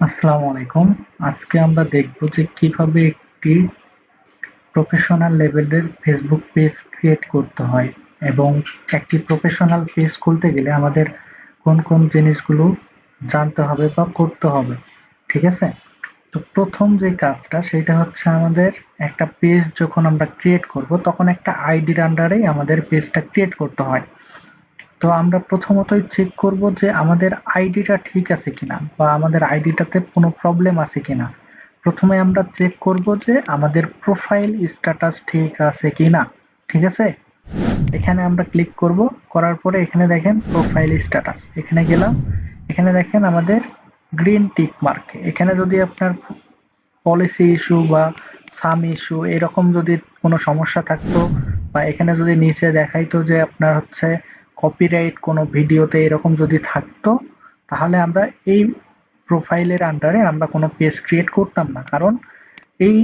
আসসালামু আলাইকুম। আজকে আমরা দেখব যে কীভাবে একটি প্রফেশনাল লেভেলের ফেসবুক পেজ ক্রিয়েট করতে হয় এবং একটি প্রফেশনাল পেজ খুলতে গেলে আমাদের কোন কোন জিনিসগুলো জানতে হবে বা করতে হবে, ঠিক আছে? তো প্রথম যে কাজটা, সেটা হচ্ছে আমাদের একটা পেজ যখন আমরা ক্রিয়েট করব, তখন একটা আইডির আন্ডারেই আমাদের পেজটা ক্রিয়েট করতে হয়। তো আমরা প্রথমতই চেক করব যে আমাদের আইডিটা ঠিক আছে কিনা বা আমাদের আইডিটাতে কোনো প্রবলেম আছে কিনা। প্রথমে আমরা চেক করব যে আমাদের প্রোফাইল স্ট্যাটাস ঠিক আছে কিনা, ঠিক আছে? এখানে আমরা ক্লিক করব, করার পরে এখানে দেখেন প্রোফাইল স্ট্যাটাস এখানে গেলাম। এখানে দেখেন আমাদের গ্রিন টিক মার্ক এখানে যদি আপনার পলিসি ইস্যু বা সাম ইস্যু এরকম যদি কোনো সমস্যা থাকতো বা এখানে যদি নিচে দেখাইতো যে আপনার হচ্ছে কপিরাইট কোনো ভিডিওতে এরকম যদি থাকতো, তাহলে আমরা এই প্রোফাইলের আন্ডারে আমরা কোনো পেজ ক্রিয়েট করতাম না। কারণ এই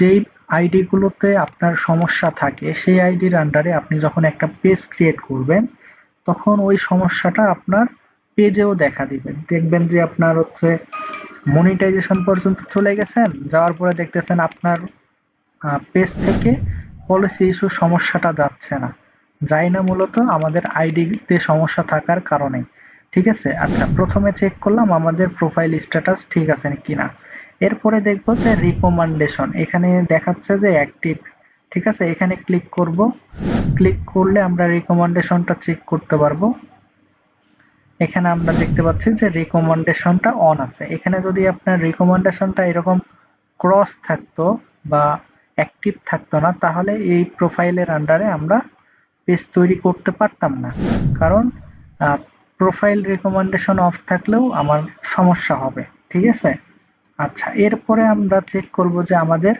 যেই আইডিগুলোতে আপনার সমস্যা থাকে, সেই আইডির আন্ডারে আপনি যখন একটা পেজ ক্রিয়েট করবেন, তখন ওই সমস্যাটা আপনার পেজেও দেখা দিবেন দেখবেন যে আপনার হচ্ছে মনিটাইজেশন পর্যন্ত চলে গেছেন, যাওয়ার পরে দেখতেছেন আপনার পেজ থেকে পলিসি ইস্যু সমস্যাটা যাচ্ছে না। যাই না মূলত আমাদের আইডিতে সমস্যা থাকার কারণে। ঠিক আছে? আচ্ছা প্রথমে চেক করলাম আমাদের প্রোফাইল স্ট্যাটাস ঠিক আছে কিনা। এরপরে দেখব যে রিকমেন্ডেশন এখানে দেখাচ্ছে যে অ্যাক্টিভ ঠিক আছে? এখানে ক্লিক করব। ক্লিক করলে আমরা রিকমেন্ডেশনটা চেক করতে পারব। এখানে আমরা দেখতে পাচ্ছি যে রিকমেন্ডেশনটা অন আছে। এখানে যদি আপনার রিকমেন্ডেশনটা এরকম ক্রস থাকতো বা অ্যাক্টিভ থাকতো না, তাহলে এই প্রোফাইলের আন্ডারে আমরা পেজ তৈরি করতে পারতাম না। কারণ প্রোফাইল রেকমেন্ডেশন অফ থাকলেও আমার সমস্যা হবে, ঠিক আছে? আচ্ছা এরপরে আমরা চেক করব যে আমাদের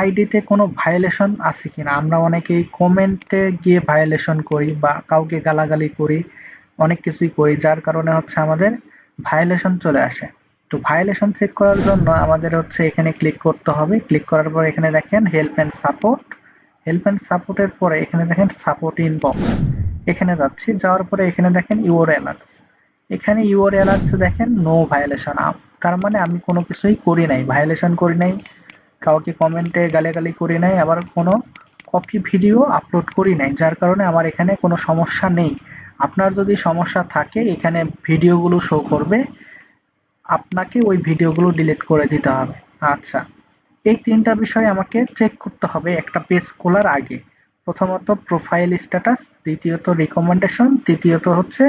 আইডিতে কোনো ভায়োলেশন আছে কিনা। আমরা অনেকেই কমেন্টে গিয়ে ভায়োলেশন করি বা কাউকে গালাগালি করি, অনেক কিছুই করি, যার কারণে হচ্ছে আমাদের ভায়োলেশন চলে আসে। তো ভায়োলেশন চেক করার জন্য আমাদের হচ্ছে এখানে ক্লিক করতে হবে। ক্লিক করার পর এখানে দেখেন help and support help and সাপোর্টের পরে এখানে দেখেন সাপোর্ট ইনবক্স এখানে যাচ্ছি, যাওয়ার পরে এখানে দেখেন ইউর অ্যালার্টস এখানে ইউর অ্যালার্টস দেখেন নো ভায়োলেশন তার মানে আমি কোনো কিছুই করি নাই ভায়োলেশন করি নাই, কাউকে কমেন্টে গালাগালি করি নাই, আবার কোনো কপি ভিডিও আপলোড করি নাই, যার কারণে আমার এখানে কোনো সমস্যা নেই। আপনার যদি সমস্যা থাকে, এখানে ভিডিওগুলো শো করবে, আপনাকে ওই ভিডিওগুলো ডিলিট করে দিতে হবে। আচ্ছা। এই তিনটা বিষয় আমাকে চেক করতে হবে একটা পেজ খোলার আগে। প্রথমত প্রোফাইল স্ট্যাটাস দ্বিতীয়ত রিকমেন্ডেশন তৃতীয়ত হচ্ছে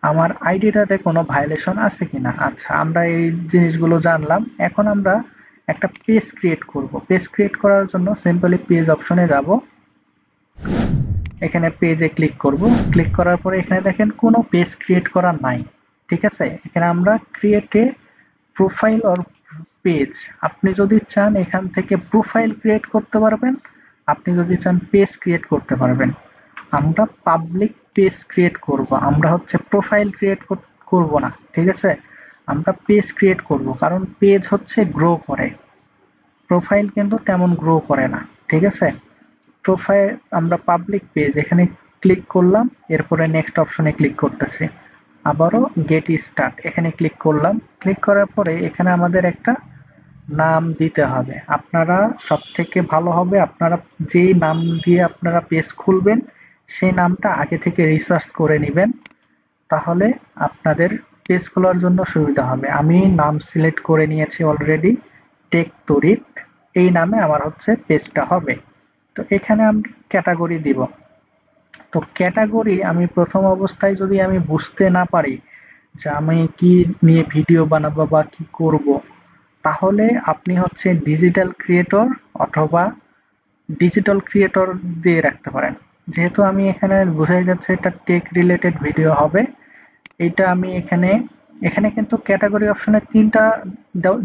আমার আইডিটাতে কোনো ভায়োলেশন আছে কিনা। আচ্ছা আমরা এই জিনিসগুলো জানলাম। এখন আমরা একটা পেজ ক্রিয়েট করব। পেজ ক্রিয়েট করার জন্য সিম্পলি পেজ অপশনে যাব। এখানে পেজে ক্লিক করব। ক্লিক করার পরে এখানে দেখেন কোনো পেজ ক্রিয়েট করা নাই। ঠিক আছে? এখানে আমরা ক্রিয়েটে প্রোফাইল অর পেজ আপনি যদি চান এখান থেকে প্রোফাইল ক্রিয়েট করতে পারবেন, আপনি যদি চান পেজ ক্রিয়েট করতে পারবেন। আমরা পাবলিক পেজ ক্রিয়েট করব, আমরা হচ্ছে প্রোফাইল ক্রিয়েট করব না, ঠিক আছে? আমরা পেজ ক্রিয়েট করব, কারণ পেজ হচ্ছে গ্রো করে। প্রোফাইল কিন্তু তেমন গ্রো করে না, ঠিক আছে? প্রোফাইল আমরা পাবলিক পেজ এখানে ক্লিক করলাম, এরপরে নেক্সট অপশনে ক্লিক করতেছি। আবারও গেট স্টার্ট এখানে ক্লিক করলাম। ক্লিক করার পরে এখানে আমাদের একটা নাম দিতে হবে। আপনারা সব থেকে ভালো হবে, আপনারা যেই নাম দিয়ে আপনারা পেজ খুলবেন, সেই নামটা আগে থেকে রিসার্চ করে নেবেন, তাহলে আপনাদের পেজ খোলার জন্য সুবিধা হবে। আমি নাম সিলেক্ট করে নিয়েছি অলরেডি টেক তরিত এই নামে আমার হচ্ছে পেজটা হবে। তো এখানে আমি ক্যাটাগরি দিব। তো ক্যাটাগরি আমি প্রথম অবস্থায় যদি আমি বুঝতে না পারি যে আমি কি নিয়ে ভিডিও বানাবো বা কি করব তাহলে আপনি হচ্ছে ডিজিটাল ক্রিয়েটর অথবা ডিজিটাল ক্রিয়েটর দিয়ে রাখতে পারেন। যেহেতু আমি এখানে বোঝাই যাচ্ছে এটা টেক রিলেটেড ভিডিও হবে এটা আমি এখানে এখানে কিন্তু ক্যাটাগরি অপশনে তিনটা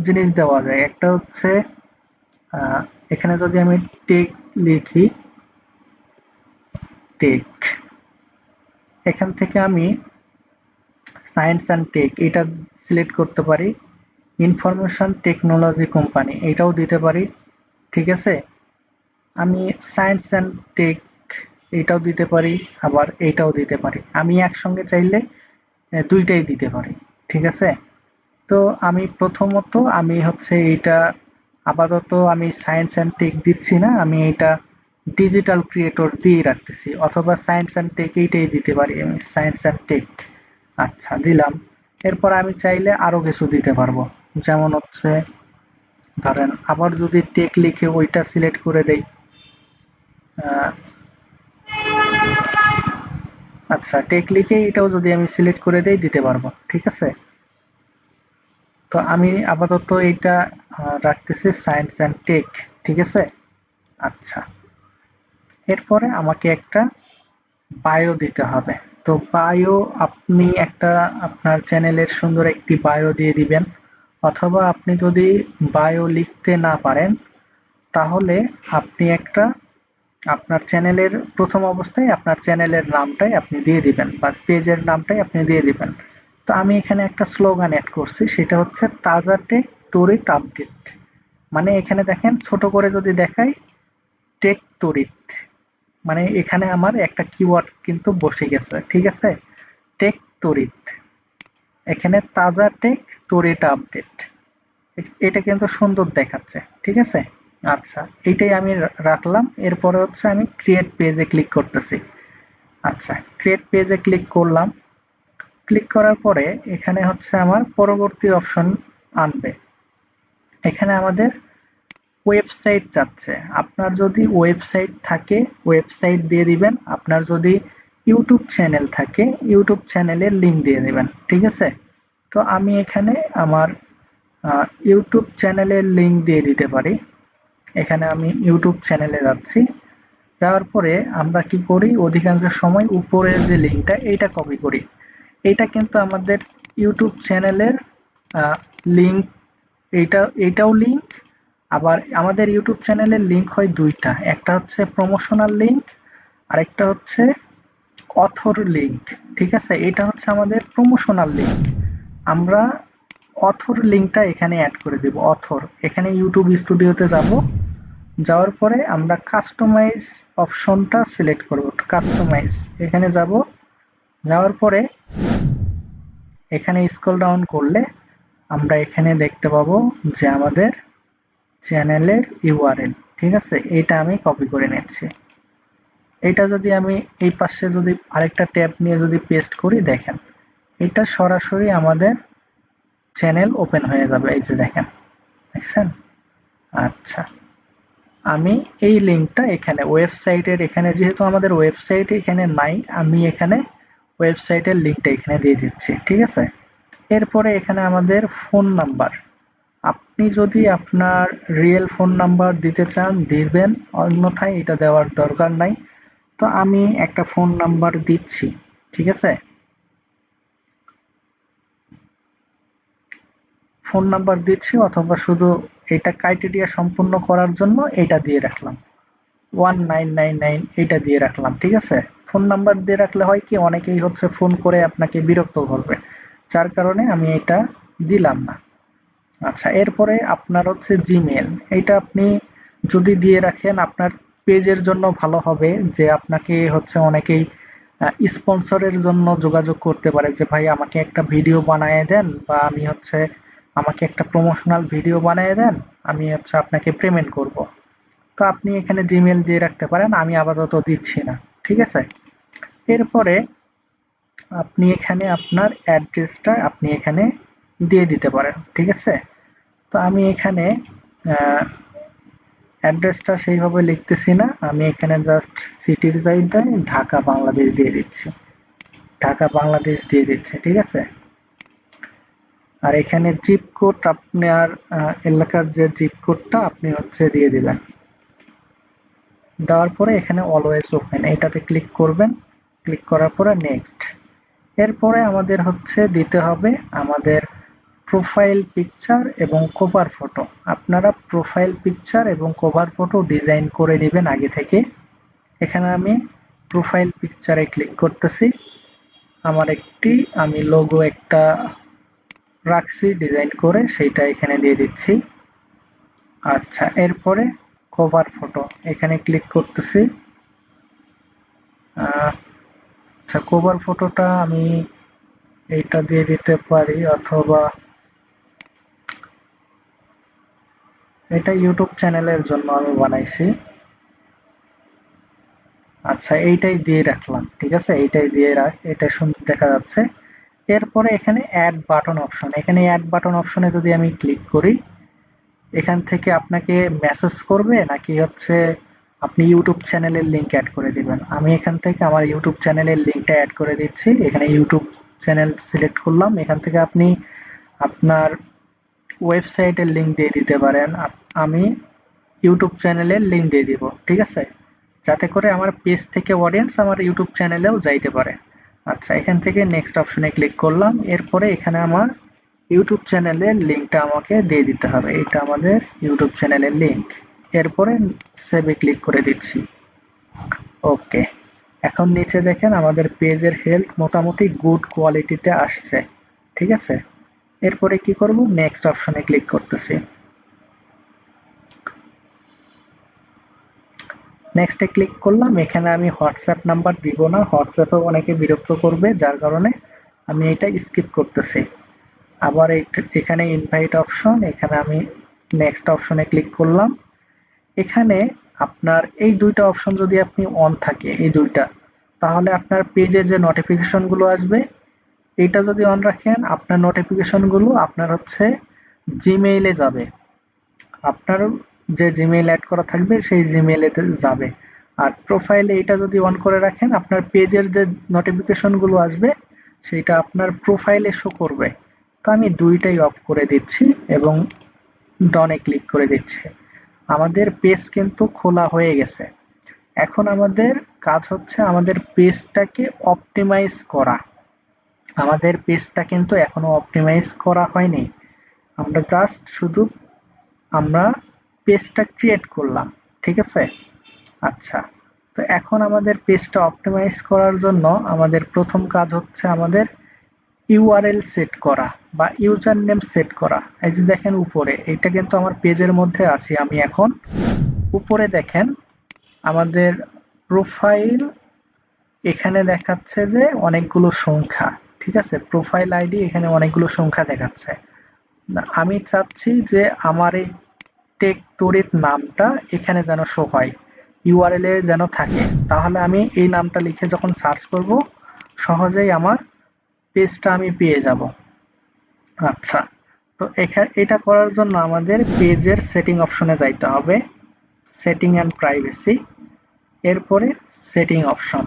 জিনিস দেওয়া যায়। একটা হচ্ছে এখানে যদি আমি টেক লিখি টেক এখান থেকে আমি সায়েন্স অ্যান্ড টেক এটা সিলেক্ট করতে পারি। ইনফরমেশন টেকনোলজি কোম্পানি, এটাও দিতে পারি, ঠিক আছে? আমি সায়েন্স অ্যান্ড টেক, এটাও দিতে পারি, আবার এইটাও দিতে পারি। আমি একসঙ্গে চাইলে দুইটাই দিতে পারি, ঠিক আছে? তো আমি প্রথমত, আমি হচ্ছে এইটা, আপাতত আমি সায়েন্স অ্যান্ড টেক দিচ্ছি না, আমি এটা ডিজিটাল ক্রিয়েটর দিয়ে রাখতেছি, অথবা সায়েন্স অ্যান্ড টেক এইটাই দিতে পারি, আমি সায়েন্স অ্যান্ড টেক। আচ্ছা দিলাম। এরপর আমি চাইলে আরও কিছু দিতে পারব। যেমন হচ্ছে, ধরেন আবার যদি টেক লিখে ওইটা সিলেক্ট করে দেই আচ্ছা টেক লিখে এটাও যদি আমি সিলেক্ট করে দেই, দিতে পারব, ঠিক আছে? তো আমি আপাতত এটা রাখতেছি সায়েন্স অ্যান্ড টেক ঠিক আছে? আচ্ছা। এরপরে আমাকে একটা বায়ো দিতে হবে। তো বায়ো আপনি একটা, আপনার চ্যানেলের সুন্দর একটি বায়ো দিয়ে দিবেন। অথবা আপনি যদি বায়ো লিখতে না পারেন, তাহলে আপনি একটা আপনার চ্যানেলের প্রথম অবস্থায় আপনার চ্যানেলের নামটাই আপনি দিয়ে দিবেন বা পেজের নামটাই আপনি দিয়ে দিবেন। তো আমি এখানে একটা স্লোগান অ্যাড করছি, সেটা হচ্ছে তাজা টেক তরিত আপডেট মানে এখানে দেখেন, ছোট করে যদি দেখাই টেক তরিত মানে এখানে আমার একটা কিওয়ার্ড কিন্তু বসে গেছে, ঠিক আছে? টেক তরিত এখানে তাজা টেক তরিত আপডেট। এটা কিন্তু সুন্দর দেখাচ্ছে, ঠিক আছে? আচ্ছা এইটাই আমি রাখলাম। এরপরে হচ্ছে আমি ক্রিয়েট পেজে ক্লিক করতেছি। আচ্ছা ক্রিয়েট পেজে ক্লিক করলাম। ক্লিক করার পরে এখানে হচ্ছে আমার পরবর্তী অপশন আনবে। এখানে আমাদের ওয়েবসাইট যাচ্ছে। আপনার যদি ওয়েবসাইট থাকে ওয়েবসাইট দিয়ে দিবেন। আপনার যদি ইউটিউব চ্যানেল থাকে ইউটিউব চ্যানেলের লিঙ্ক দিয়ে দেবেন, ঠিক আছে? তো আমি এখানে আমার ইউটিউব চ্যানেলের লিঙ্ক দিয়ে দিতে পারি। এখানে আমি ইউটিউব চ্যানেলে যাচ্ছি। যাওয়ার পরে আমরা কি করি? অধিকাংশ সময় উপরের যে লিঙ্কটা এইটা কপি করি। এটা কিন্তু আমাদের ইউটিউব চ্যানেলের লিঙ্ক এইটা, এইটাও লিঙ্ক আবার আমাদের ইউটিউব চ্যানেলের লিঙ্ক হয় দুইটা। একটা হচ্ছে প্রমোশনাল লিঙ্ক আরেকটা হচ্ছে অথর লিঙ্ক ঠিক আছে? এটা হচ্ছে আমাদের প্রমোশনাল লিঙ্ক আমরা অথর লিঙ্কটা এখানে অ্যাড করে দেব, অথর। এখানে ইউটিউব স্টুডিওতে যাব। যাওয়ার পরে আমরা কাস্টমাইজ অপশনটা সিলেক্ট করব কাস্টমাইজ এখানে যাব। যাওয়ার পরে এখানে স্ক্রল ডাউন করলে আমরা এখানে দেখতে পাবো যে আমাদের চ্যানেলের ইউআরএল ঠিক আছে? এটা আমি কপি করে নিচ্ছি। এটা যদি আমি এই পাশে যদি আরেকটা ট্যাব নিয়ে যদি পেস্ট করি, দেখেন, এটা সরাসরি আমাদের চ্যানেল ওপেন হয়ে যাবে। এই যে দেখেন, দেখছেন? আচ্ছা আমি এই লিঙ্কটা এখানে, ওয়েবসাইটের এখানে, যেহেতু আমাদের ওয়েবসাইট এখানে নাই, আমি এখানে ওয়েবসাইটের লিঙ্কটা এখানে দিয়ে দিচ্ছি, ঠিক আছে? এরপরে এখানে আমাদের ফোন নাম্বার। আপনি যদি আপনার রিয়েল ফোন নাম্বার দিতে চান, দিবেন, অন্যথায় এটা দেওয়ার দরকার নাই। তো আমি একটা ফোন নাম্বার দিচ্ছি, ঠিক আছে? ফোন নাম্বার দিচ্ছি অথবা শুধু এটা ক্রাইটেরিয়া সম্পূর্ণ করার জন্য এটা দিয়ে রাখলাম। ওয়ান নাইন নাইন নাইন এটা দিয়ে রাখলাম, ঠিক আছে? ফোন নাম্বার দিয়ে রাখলে হয় কি, অনেকেই হচ্ছে ফোন করে আপনাকে বিরক্ত করবে। যার কারণে আমি এটা দিলাম না। আচ্ছা এরপরে আপনার হচ্ছে জিমেল এটা আপনি যদি দিয়ে রাখেন আপনার পেজের জন্য ভালো হবে যে আপনাকে হচ্ছে অনেকেই স্পন্সরের জন্য যোগাযোগ করতে পারে যে, ভাই, আমাকে একটা ভিডিও বানিয়ে দেন বা আমি হচ্ছে আমাকে একটা প্রমোশনাল ভিডিও বানিয়ে দেন, আমি হচ্ছে আপনাকে পেমেন্ট করব। তো আপনি এখানে জিমেল দিয়ে রাখতে পারেন, আমি আপাতত দিচ্ছি না, ঠিক আছে? এরপরে আপনি এখানে আপনার অ্যাড্রেসটা আপনি এখানে দিয়ে দিতে পারেন, ঠিক আছে? তো আমি এখানে অ্যাড্রেসটা সেইভাবে লিখতেছি না। আমি এখানে জাস্ট সিটির জায়গায় ঢাকা, বাংলাদেশ দিয়ে দিচ্ছি। ঢাকা, বাংলাদেশ দিয়ে দিচ্ছে, ঠিক আছে? আর এখানে জিপ কোড আপনি আপনার এলাকার যে জিপ কোডটা আপনি হচ্ছে দিয়ে দিবেন। দেওয়ার পরে এখানে অলওয়েজ ওপেন এটাতে ক্লিক করবেন। ক্লিক করার পরে নেক্সট এরপরে আমাদের হচ্ছে দিতে হবে আমাদের প্রোফাইল পিকচার এবং কভার ফটো আপনারা প্রোফাইল পিকচার এবং কভার ফটো ডিজাইন করে নেবেন আগে থেকে। এখানে আমি প্রোফাইল পিকচারে ক্লিক করতেছি। আমার একটি, আমি লোগো একটা রাখছি ডিজাইন করে, সেইটা এখানে দিয়ে দিচ্ছি। আচ্ছা এরপরে কভার ফটো এখানে ক্লিক করতেছি। আচ্ছা কভার ফটোটা আমি এইটা দিয়ে দিতে পারি অথবা এটা ইউটিউব চ্যানেলের জন্য আমি বানাইছি। আচ্ছা এইটাই দিয়ে রাখলাম, ঠিক আছে? এইটাই দিয়ে রাখ এটা সুন্দর দেখা যাচ্ছে। এরপরে এখানে অ্যাড বাটন অপশন এখানে অ্যাড বাটন অপশনে যদি আমি ক্লিক করি, এখান থেকে আপনাকে মেসেজ করবে নাকি হচ্ছে আপনি ইউটিউব চ্যানেলের লিঙ্ক অ্যাড করে দিবেন? আমি এখান থেকে আমার ইউটিউব চ্যানেলের লিঙ্কটা অ্যাড করে দিচ্ছি। এখানে ইউটিউব চ্যানেল সিলেক্ট করলাম। এখান থেকে আপনি আপনার ওয়েবসাইটের লিঙ্ক দিয়ে দিতে পারেন। আমি ইউটিউব চ্যানেলের লিঙ্ক দিয়ে দিব, ঠিক আছে? যাতে করে আমার পেজ থেকে অডিয়েন্স আমার ইউটিউব চ্যানেলেও যাইতে পারে। আচ্ছা এখান থেকে নেক্সট অপশনে ক্লিক করলাম। এরপরে এখানে আমার ইউটিউব চ্যানেলের লিঙ্কটা আমাকে দিয়ে দিতে হবে। এটা আমাদের ইউটিউব চ্যানেলের লিঙ্ক এরপরে সেভে ক্লিক করে দিচ্ছি। ওকে, এখন নিচে দেখেন আমাদের পেজের হেলথ মোটামুটি গুড কোয়ালিটিতে আসছে, ঠিক আছে? এরপরে কি করব? নেক্সট অপশনে ক্লিক করতেছি। নেক্সটে ক্লিক করলাম, এখানে আমি হোয়াটসঅ্যাপ নাম্বার দিব না। হোয়াটসঅ্যাপে অনেকে বিরক্ত করবে, যার কারণে আমি এটা স্কিপ করতেছি। আবার এখানে ইনভাইট অপশন এখানে আমি নেক্সট অপশনে ক্লিক করলাম। এখানে আপনার এই দুইটা অপশন যদি আপনি অন থাকে, এই দুইটা, তাহলে আপনার পেজে যে নোটিফিকেশনগুলো আসবে এটা যদি অন রাখেন, আপনার নোটিফিকেশনগুলো আপনার হচ্ছে জিমেইলে যাবে। আপনার যে জিমেইল অ্যাড করা থাকবে, সেই জিমেইলেতে যাবে। আর প্রোফাইলে এটা যদি অন করে রাখেন, আপনার পেজের যে নোটিফিকেশনগুলো আসবে, সেটা আপনার প্রোফাইলে শো করবে। তো আমি দুইটাই অফ করে দিচ্ছি এবং ডনে ক্লিক করে দিচ্ছি। আমাদের পেজ কিন্তু খোলা হয়ে গেছে। এখন আমাদের কাজ হচ্ছে আমাদের পেজটাকে অপটিমাইজ করা। আমাদের পেজটা কিন্তু এখনও অপটিমাইজ করা হয়নি। আমরা জাস্ট শুধু আমরা পেজটা ক্রিয়েট করলাম, ঠিক আছে? আচ্ছা তো এখন আমাদের পেজটা অপটিমাইজ করার জন্য আমাদের প্রথম কাজ হচ্ছে আমাদের ইউআরএল সেট করা বা ইউজার নেম সেট করা। এই যে দেখেন উপরে এটা কিন্তু আমার পেজের মধ্যে আছি। আমি এখন উপরে দেখেন, আমাদের প্রোফাইল এখানে দেখাচ্ছে যে অনেকগুলো সংখ্যা। ঠিক আছে প্রোফাইল আইডি এখানে অনেকগুলো সংখ্যা দেখাচ্ছে। আমি চাচ্ছি যে আমার এই টেক তরিত নামটা এখানে যেন শো হয় ইউআরএল এ যেন থাকে। তাহলে আমি এই নামটা লিখে যখন সার্চ করব, সহজেই আমার পেজটা আমি পেয়ে যাব। আচ্ছা তো এখানে এটা করার জন্য আমাদের পেজের সেটিং অপশনে যাইতে হবে সেটিং অ্যান্ড প্রাইভেসি এরপরে সেটিং অপশন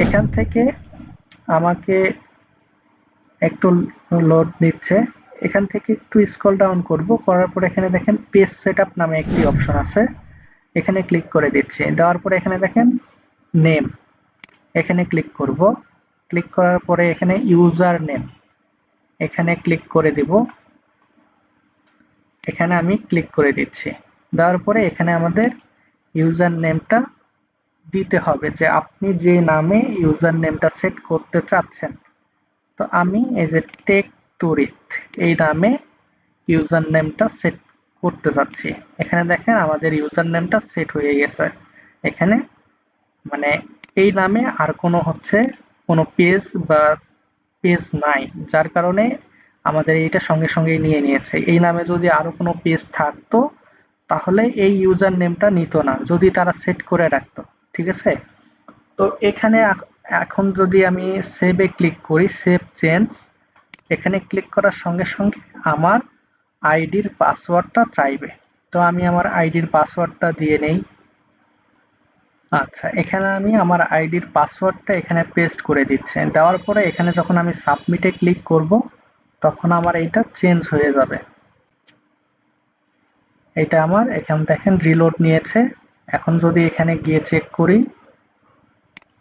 এখান থেকে আমাকে একটু লোড নিচ্ছে। এখান থেকে একটু স্ক্রল ডাউন করব। করার পর এখানে দেখেন পেজ সেটআপ নামে একটি অপশন আছে। এখানে ক্লিক করে দিচ্ছি। দেওয়ার পরে এখানে দেখেন নেম এখানে ক্লিক করব। ক্লিক করার পরে এখানে ইউজার নেম এখানে ক্লিক করে দিব। এখানে আমি ক্লিক করে দিচ্ছি। দেওয়ার পরে এখানে আমাদের ইউজার নেমটা দিতে হবে যে আপনি যে নামে ইউজার নেমটা সেট করতে চাচ্ছেন। তো আমি এই যে টেক তরিত, এই নামে ইউজার নেমটা সেট করতে চাচ্ছি। এখানে দেখেন আমাদের ইউজার নেমটা সেট হয়ে গেছে। এখানে মানে এই নামে আর কোনো হচ্ছে কোনো পেজ বা পেজ নাই, যার কারণে আমাদের এইটা সঙ্গে সঙ্গে নিয়ে নিয়েছে। এই নামে যদি আরও কোনো পেজ থাকতো, তাহলে এই ইউজার নেমটা নিত না, যদি তারা সেট করে রাখতো। ঠিক আছে? তো এখানে এখন যদি আমি সেভে ক্লিক করি সেভ চেঞ্জ এখানে ক্লিক করার সঙ্গে সঙ্গে আমার আইডির পাসওয়ার্ডটা চাইবে। তো আমি আমার আইডির পাসওয়ার্ডটা দিয়ে নেই। আচ্ছা এখানে আমি আমার আইডির পাসওয়ার্ডটা এখানে পেস্ট করে দিচ্ছি। দেওয়ার পরে এখানে যখন আমি সাবমিটে ক্লিক করব, তখন আমার এইটা চেঞ্জ হয়ে যাবে। এটা আমার, এখান দেখেন রিলোড নিয়েছে। এখন যদি এখানে গিয়ে চেক করি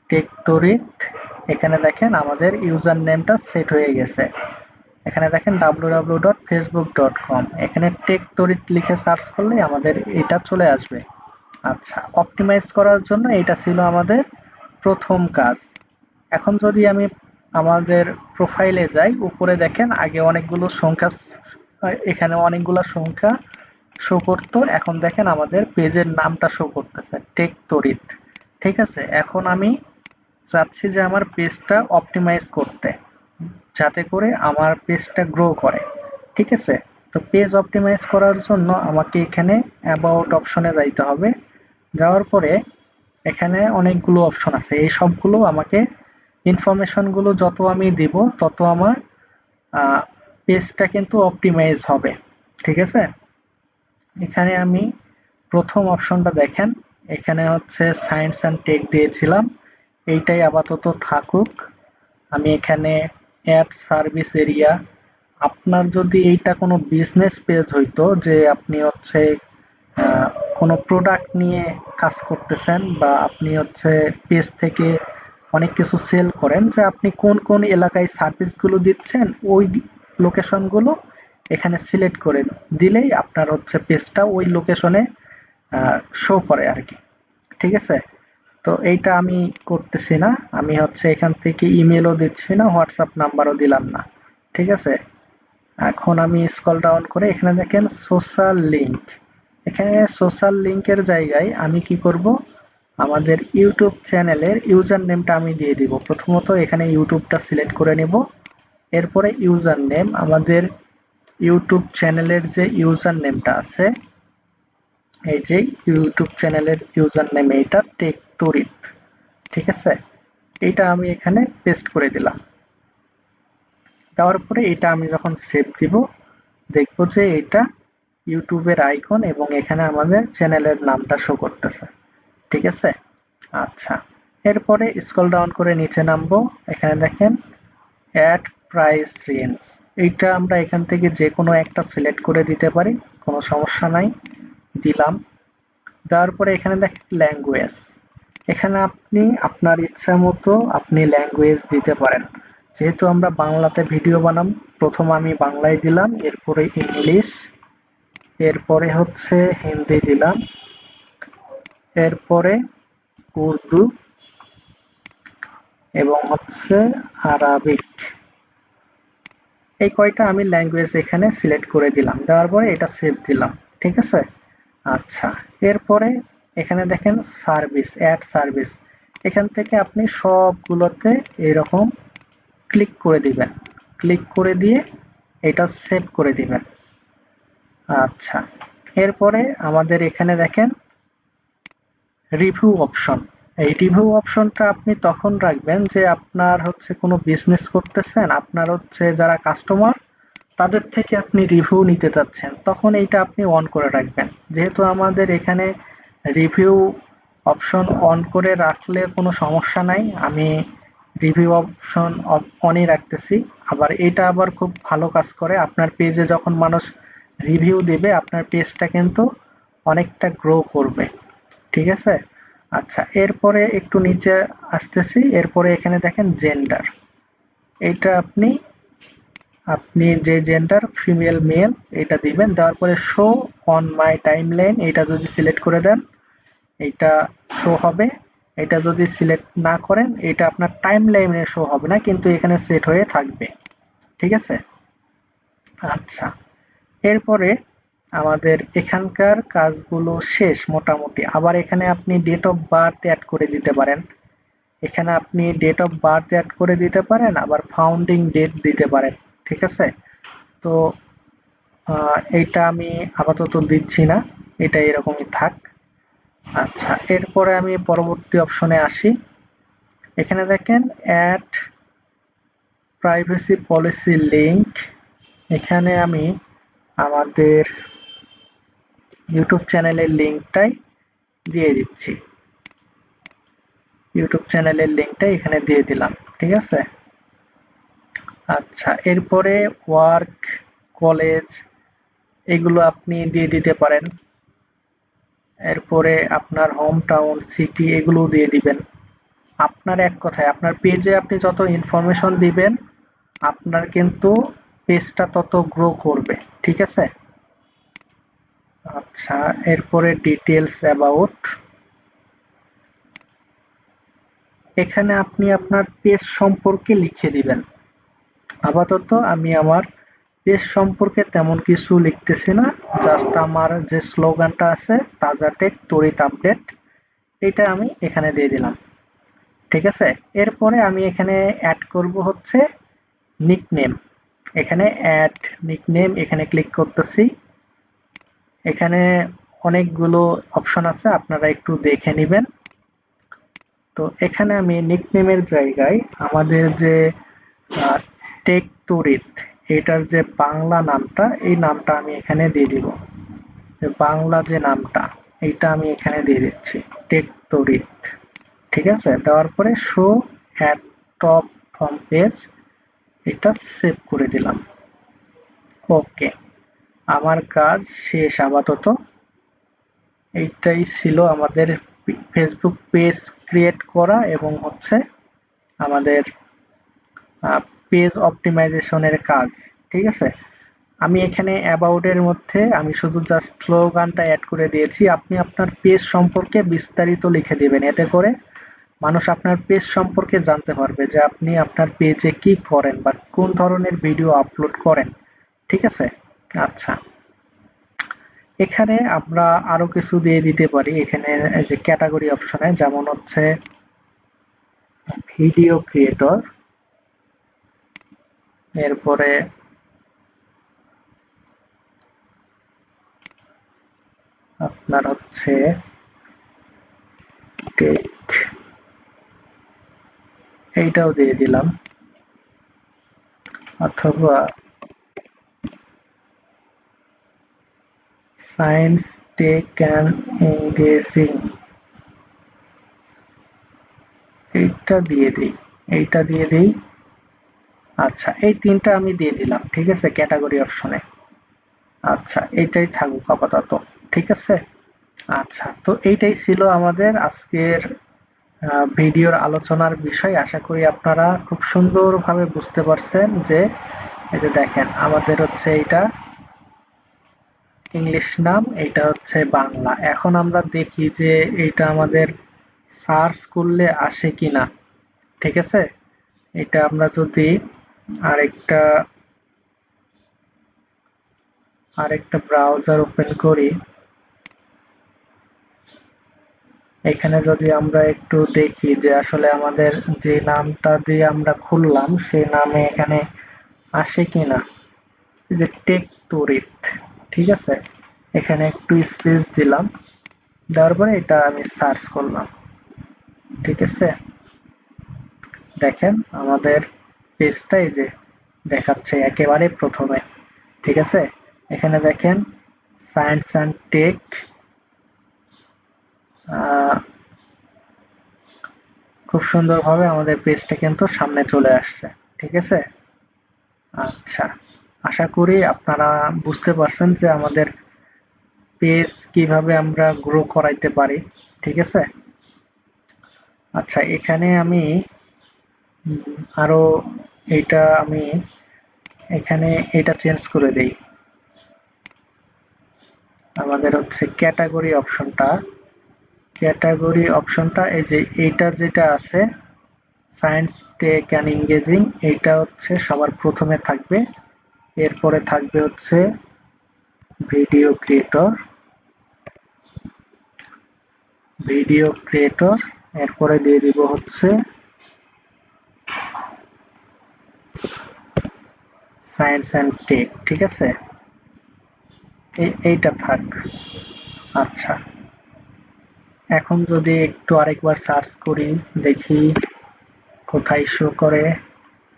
টেক তরিত এখানে দেখেন আমাদের ইউজার নেমটা সেট হয়ে গেছে। এখানে দেখেন www.facebook.com এখানে টেক তরিত লিখে সার্চ করলে আমাদের এটা চলে আসবে। আচ্ছা অপটিমাইজ করার জন্য এটা ছিল আমাদের প্রথম কাজ। এখন যদি আমি আমাদের প্রোফাইলে যাই, উপরে দেখেন আগে অনেকগুলো সংখ্যা, এখানে অনেকগুলো সংখ্যা শো করতো। এখন দেখেন আমাদের পেজের নামটা শো করতেছে টেক তরিত ঠিক আছে? এখন আমি চাচ্ছি যে আমার পেজটা অপটিমাইজ করতে, যাতে করে আমার পেজটা গ্রো করে। ঠিক আছে? তো পেজ অপটিমাইজ করার জন্য আমাকে এখানে অ্যাবাউট অপশনে যাইতে হবে। যাওয়ার পরে এখানে অনেকগুলো অপশন আছে। এই সবগুলো আমাকে ইনফরমেশনগুলো যত আমি দিব, তত আমার পেজটা কিন্তু অপটিমাইজ হবে। ঠিক আছে? এখানে আমি প্রথম অপশনটা দেখেন। এখানে হচ্ছে সায়েন্স অ্যান্ড টেক দিয়েছিলাম। এইটাই আপাতত থাকুক। আমি এখানে অ্যাড সার্ভিস এরিয়া আপনার যদি এইটা কোনো বিজনেস পেজ হইতো, যে আপনি হচ্ছে কোনো প্রোডাক্ট নিয়ে কাজ করতেছেন বা আপনি হচ্ছে পেজ থেকে অনেক কিছু সেল করেন, যে আপনি কোন কোন এলাকায় সার্ভিসগুলো দিচ্ছেন, ওই লোকেশনগুলো এখানে সিলেক্ট করে দিলেই আপনার হচ্ছে পেজটা ওই লোকেশনে শো করে আর কি। ঠিক আছে? তো এইটা আমি করতেছি না। আমি হচ্ছে এখান থেকে ইমেলও দিচ্ছি না হোয়াটসঅ্যাপ নাম্বারও দিলাম না। ঠিক আছে? এখন আমি স্কল ডাউন করে এখানে দেখেন সোশ্যাল লিঙ্ক এখানে সোশ্যাল লিঙ্কের জায়গায় আমি কি করব? আমাদের ইউটিউব চ্যানেলের ইউজার নেমটা আমি দিয়ে দিব। প্রথমত এখানে ইউটিউবটা সিলেক্ট করে নেব। এরপরে ইউজার নেম আমাদের ইউটিউব চ্যানেলের যে ইউজার নেমটা আছে, এই যে ইউটিউব চ্যানেলের ইউজার নেম এইটা টেক তরিত ঠিক আছে? এইটা আমি এখানে পেস্ট করে দিলাম। দেওয়ার পরে এটা আমি যখন সেভ দিব, দেখব যে এটা ইউটিউবের আইকন এবং এখানে আমাদের চ্যানেলের নামটা শো করতেছে, ঠিক আছে? আচ্ছা এরপরে স্কল ডাউন করে নিচে নামবো, এখানে দেখেন অ্যাড প্রাইস রেঞ্জ এইটা আমরা এখান থেকে যে কোনো একটা সিলেক্ট করে দিতে পারি, কোনো সমস্যা নাই, দিলাম। দেওয়ার পরে এখানে দেখেন ল্যাঙ্গুয়েজ এখানে আপনি, আপনার ইচ্ছা মতো আপনি ল্যাঙ্গুয়েজ দিতে পারেন। যেহেতু আমরা বাংলাতে ভিডিও বানাম, প্রথম আমি বাংলায় দিলাম, এরপরে ইংলিশ, এরপরে হচ্ছে হিন্দি দিলাম, এরপরে উর্দু, এবং হচ্ছে আরাবিক এই কয়টা আমি ল্যাঙ্গুয়েজ এখানে সিলেক্ট করে দিলাম। দেওয়ার পরে এটা সেভ দিলাম, ঠিক আছে? আচ্ছা এরপরে এখানে দেখেন সার্ভিস অ্যাড সার্ভিস এখান থেকে আপনি সবগুলোতে এরকম ক্লিক করে দিবেন। ক্লিক করে দিয়ে এটা সেভ করে দিবেন। আচ্ছা এরপরে আমাদের এখানে দেখেন রিভিউ অপশন এই রিভিউ অপশনটা আপনি তখন রাখবেন যে আপনার হচ্ছে কোনো বিজনেস করতেছেন, আপনার হচ্ছে যারা কাস্টমার তাদের থেকে আপনি রিভিউ নিতে চাচ্ছেন, তখন এইটা আপনি অন করে রাখবেন। যেহেতু আমাদের এখানে রিভিউ অপশন অন করে রাখলে কোনো সমস্যা নাই, আমি রিভিউ অপশন অনই রাখতেছি। আবার এটা আবার খুব ভালো কাজ করে, আপনার পেজে যখন মানুষ রিভিউ দেবে, আপনার পেজটা কিন্তু অনেকটা গ্রো করবে। ঠিক আছে? আচ্ছা এরপরে একটু নিচে আসতেছি। এরপরে এখানে দেখেন জেন্ডার এটা আপনি আপনি যে জেন্ডার ফিমেল মেল এটা দিবেন। দেওয়ার পরে show on my time line এটা যদি সিলেক্ট করে দেন এটা শো হবে। এটা যদি সিলেক্ট না করেন এটা আপনার টাইম লাইনে শো হবে না, কিন্তু এখানে সেট হয়ে থাকবে। ঠিক আছে? আচ্ছা এরপরে আমাদের এখানকার কাজগুলো শেষ মোটামুটি। আবার এখানে আপনি ডেট অফ বার্থ অ্যাড করে দিতে পারেন। এখানে আপনি ডেট অফ বার্থ অ্যাড করে দিতে পারেন, আবার ফাউন্ডিং ডেট দিতে পারেন, ঠিক আছে? তো এইটা আমি আপাতত দিচ্ছি না, এটা এরকমই থাক। আচ্ছা এরপরে আমি পরবর্তী অপশনে আসি। এখানে দেখেন অ্যাড প্রাইভেসি পলিসি লিংক এখানে আমি আমাদের ইউটিউব চ্যানেলের লিঙ্কটাই দিয়ে দিচ্ছি। ইউটিউব চ্যানেলের লিঙ্কটা এখানে দিয়ে দিলাম, ঠিক আছে? আচ্ছা এরপরে ওয়ার্ক কলেজ এগুলো আপনি দিয়ে দিতে পারেন। এরপরে আপনার হোম টাউন সিটি এগুলো দিয়ে দিবেন। আপনার এক কথায়, আপনার পেজে আপনি যত ইনফরমেশন দিবেন, আপনার কিন্তু পেজটা তত গ্রো করবে, ঠিক আছে? আচ্ছা এরপরে ডিটেলস অ্যাবাউট এখানে আপনি আপনার পেজ সম্পর্কে লিখে দিবেন। আপাতত আমি আমার পেজ সম্পর্কে তেমন কিছু লিখতেছি না জাস্ট আমার যে স্লোগানটা আছে তাজা টেক তড়িৎ আপডেট এটা আমি এখানে দিয়ে দিলাম। ঠিক আছে? এরপরে আমি এখানে অ্যাড করব হচ্ছে নিকনেম এখানে অ্যাড নিকনেম এখানে ক্লিক করতেছি। এখানে অনেকগুলো অপশন আছে, আপনারা একটু দেখে নেবেন। তো এখানে আমি নিকনেমের জায়গায় আমাদের যে টেক তরিত এটার যে বাংলা নামটা, এই নামটা আমি এখানে দিয়ে দিব। বাংলা যে নামটা, এইটা আমি এখানে দিয়ে দিচ্ছি টেক তরিত ঠিক আছে? দেওয়ার পরে show at top from page এটা সেভ করে দিলাম। ওকে আমার কাজ শেষ আপাতত। এইটাই ছিল আমাদের ফেসবুক পেজ ক্রিয়েট করা এবং হচ্ছে আমাদের পেজ অপটিমাইজেশনের কাজ, ঠিক আছে? আমি এখানে অ্যাবাউটের মধ্যে আমি শুধু জাস্ট স্লোগানটা অ্যাড করে দিয়েছি। আপনি আপনার পেজ সম্পর্কে বিস্তারিত লিখে দেবেন। এতে করে মানুষ আপনার পেজ সম্পর্কে জানতে পারবে যে আপনি আপনার পেজে কি করেন বা কোন ধরনের ভিডিও আপলোড করেন, ঠিক আছে? আচ্ছা। এখানে আমরা আরও কিছু দিয়ে দিতে পারি। এখানে যে ক্যাটাগরি অপশনে যেমন হচ্ছে ভিডিও ক্রিয়েটর এরপরে আপনার হচ্ছে টেক এইটাও দিয়ে দিলাম। অথবা সায়েন্স টেক অ্যান্ড এঙ্গেজিং এইটা দিয়ে দিই, এইটা দিয়ে দিই। আচ্ছা এই তিনটা আমি দিয়ে দিলাম, ঠিক আছে, ক্যাটাগরি অপশনে। আচ্ছা এইটাই থাকুক আপাতত, ঠিক আছে? আচ্ছা তো এইটাই ছিল আমাদের আজকের ভিডিওর আলোচনার বিষয়। আশা করি আপনারা খুব সুন্দরভাবে বুঝতে পারছেন যে, এই যে দেখেন, আমাদের হচ্ছে এইটা ইংলিশ নাম, এটা হচ্ছে বাংলা। এখন আমরা দেখি যে এটা আমাদের সার্চ করলে আসে কিনা। ঠিক আছে? এটা আমরা যদি আরেকটা আরেকটা ব্রাউজার ওপেন করি। এখানে যদি আমরা একটু দেখি যে আসলে আমাদের যে নামটা দিয়ে আমরা খুললাম, সেই নামে এখানে আসে কিনা? যে টেক তরিত ঠিক আছে? এখানে একটু স্পেস দিলাম। দেওয়ার পরে এটা আমি সার্চ করলাম। ঠিক আছে? দেখেন, আমাদের পেজটাই যে দেখাচ্ছে একেবারে প্রথমে। ঠিক আছে? এখানে দেখেন সায়েন্স অ্যান্ড টেক খুব সুন্দরভাবে আমাদের পেজটা কিন্তু সামনে চলে আসছে। ঠিক আছে? আচ্ছা। আশা করি আপনারা বুঝতে পারছেন যে আমাদের পেজ কীভাবে আমরা গ্রো করাইতে পারি, ঠিক আছে? আচ্ছা এখানে আমি আরও এটা আমি এখানে এটা চেঞ্জ করে দেই। আমাদের হচ্ছে ক্যাটাগরি অপশনটা ক্যাটাগরি অপশনটা এই যে এইটা যেটা আছে সায়েন্স টেক অ্যান্ড ইংগেজিং এইটা হচ্ছে সবার প্রথমে থাকবে। এরপরে থাকবে হচ্ছে ভিডিও ক্রিয়েটর ভিডিও ক্রিয়েটর এরপরে দিয়ে দিব হচ্ছে সায়েন্স অ্যান্ড টেক ঠিক আছে? এইটা থাক। আচ্ছা। এখন যদি একটু আরেকবার সার্চ করি, দেখি কোথায় শো করে।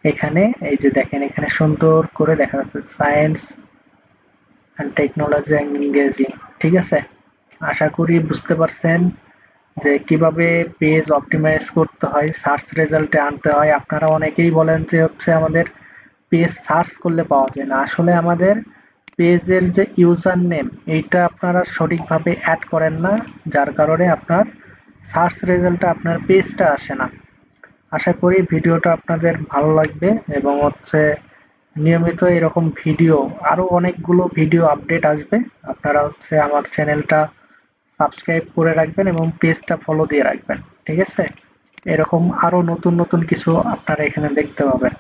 এখানে, এই যে দেখেন, এখানে সুন্দর করে দেখা যাচ্ছে সায়েন্স অ্যান্ড টেকনোলজি অ্যান্ড ইংরেজি ঠিক আছে? আশা করি বুঝতে পারছেন যে কীভাবে পেজ অপটিমাইজ করতে হয় সার্চ রেজাল্টে আনতে হয়। আপনারা অনেকেই বলেন যে হচ্ছে আমাদের পেজ সার্চ করলে পাওয়া যায় না। আসলে আমাদের পেজের যে ইউজার নেম এইটা আপনারা সঠিকভাবে অ্যাড করেন না, যার কারণে আপনার সার্চ রেজাল্টটা আপনার পেজটা আসে না। আশা করি ভিডিওটা আপনাদের ভালো লাগবে এবং হচ্ছে নিয়মিত এরকম ভিডিও আরও অনেকগুলো ভিডিও আপডেট আসবে। আপনারা হচ্ছে আমার চ্যানেলটা সাবস্ক্রাইব করে রাখবেন এবং পেজটা ফলো দিয়ে রাখবেন, ঠিক আছে? এরকম আরও নতুন নতুন কিছু আপনারা এখানে দেখতে পাবেন।